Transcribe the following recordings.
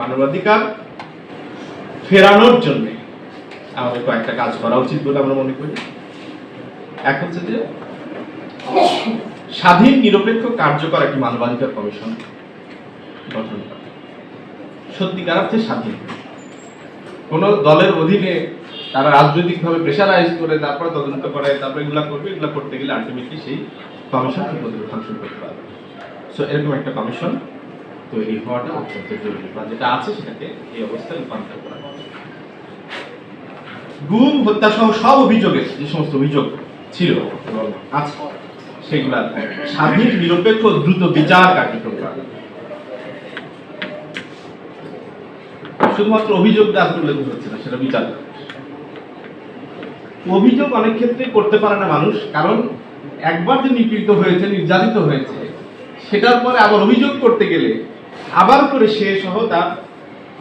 মানবাধিকার ফেরানোর জন্য আমাদের কয়েকটা কাজ করা উচিত বলে আমরা মনে করি। এক হচ্ছে যে, স্বাধীন, নিরপেক্ষ, কার্যকর একটি মানবাধিকার কমিশন গঠন করা। সত্যিকার অর্থে স্বাধীন। কোন দলের অধীনে তারা রাজনৈতিকভাবে প্রেশারাইজ করে তারপরে তদন্ত করে, তারপরে এগুলা করবে, এগুলো করতে গেলে আলটিমেটলি সেই কমিশন ফাংশন করতে পারবে। সো এরকম একটা কমিশন তৈরি হওয়াটা অত্যন্ত জরুরি বা যেটা আছে সেটাকে এই অবস্থায় রূপান্তর করা গুম হত্যা সহ সব অভিযোগে যে সমস্ত অভিযোগ ছিল আছে, সেগুলা স্বাধীন, নিরপেক্ষ, দ্রুত বিচার কার্যক্রম করা। শুধুমাত্র অভিযোগটা তুলে হচ্ছে না, সেটা বিচার। অভিযোগ অনেক ক্ষেত্রে করতে পারে না মানুষ, কারণ একবার যে নিপীড়িত হয়েছে, নির্যাতিত হয়েছে, সেটার পরে আবার অভিযোগ করতে গেলে আবার করে সে সহ তার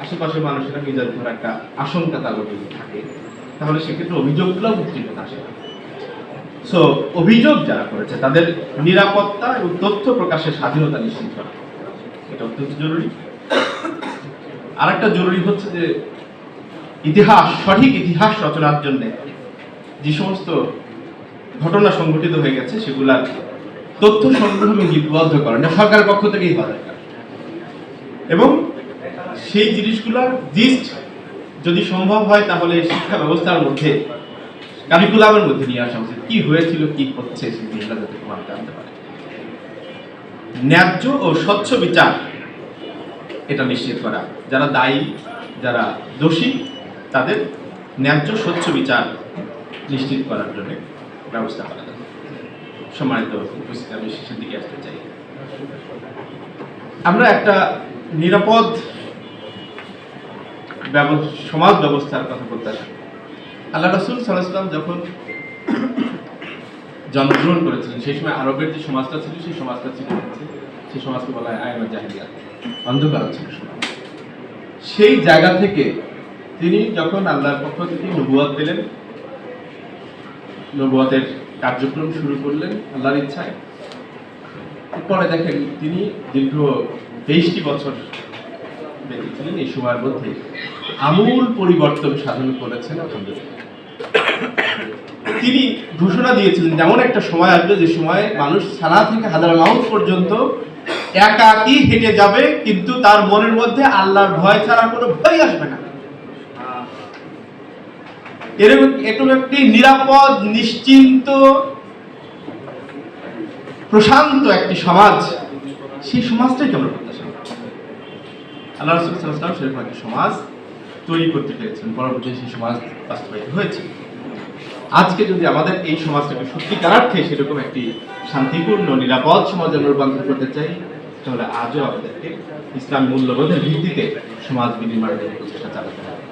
আশেপাশের মানুষেরা নির্যাতিত হওয়ার একটা আশঙ্কা তার মধ্যে থাকে, তাহলে সেক্ষেত্রে অভিযোগগুলো উত্তীর্ণ আসে। না সো অভিযোগ যারা করেছে, তাদের নিরাপত্তা এবং তথ্য প্রকাশের স্বাধীনতা নিশ্চিত করা। এটা অত্যন্ত জরুরি। আর একটা জরুরি হচ্ছে যে, ইতিহাস, সঠিক ইতিহাস রচনার জন্য যে সমস্ত ঘটনা সংঘটিত হয়ে গেছে, সেগুলার তথ্য সংগ্রহ লিপিবদ্ধ করা এটা সরকারের পক্ষ থেকেই দরকার এবং সেই জিনিসগুলোর জিস্ট যদি সম্ভব হয় তাহলে শিক্ষা ব্যবস্থার মধ্যে কারিকুলামের মধ্যে নিয়ে আসা উচিত। কি হয়েছিল, কি হচ্ছে, সেই জিনিসগুলো যাতে মানুষ জানতে পারে। ন্যায্য ও স্বচ্ছ বিচার, এটা নিশ্চিত করা। যারা দায়ী, যারা দোষী, তাদের ন্যায্য স্বচ্ছ বিচার নিশ্চিত করার জন্য ব্যবস্থা করা যাবে। সম্মানিত উপস্থিতি, আমি শেষের দিকে আসতে চাই। আমরা একটা নিরাপদ সমাজ ব্যবস্থার কথা বলতে করি। আল্লাহ রসুল সাল্লাম যখন জন্মগ্রহণ করেছিলেন, সেই সময় আরবের যে সমাজটা ছিল, সেই সমাজটা ছিল সেই সমাজকে বলা হয় আয়না জাহিলিয়া। অন্ধকার ছিল সেই জায়গা থেকে তিনি যখন আল্লাহর পক্ষ থেকে নবুয়াদ পেলেন, নবুয়াতের কার্যক্রম শুরু করলেন আল্লাহর ইচ্ছায়। পরে দেখেন তিনি দীর্ঘ তেইশটি বছর বেঁচেছিলেন এই সময়ের মধ্যে আমূল পরিবর্তন সাধন করেছেন তিনি ঘোষণা দিয়েছিলেন, যেমন একটা সময় আসবে যে সময় মানুষ সানা থেকে হাজার মাউন্ট পর্যন্ত একাকি হেঁটে যাবে, কিন্তু তার মনের মধ্যে আল্লাহর ভয় ছাড়া কোনো ভয় আসবে না এরকম এরকম একটি নিরাপদ, নিশ্চিন্ত, প্রশান্ত একটি সমাজ, সেই সমাজটাই আমরা। আল্লাহ রসুল সেরকম একটি সমাজ তৈরি করতে পেরেছেন। পরবর্তী সেই সমাজ বাস্তবায়িত হয়েছে। আজকে যদি আমাদের এই সমাজটাকে সত্যিকারার্থে সেরকম একটি শান্তিপূর্ণ, নিরাপদ সমাজে রূপান্তর করতে চাই, তাহলে আজও আমাদেরকে ইসলাম মূল্যবোধের ভিত্তিতে সমাজ বিনির্মাণের প্রচেষ্টা চালাতে হবে।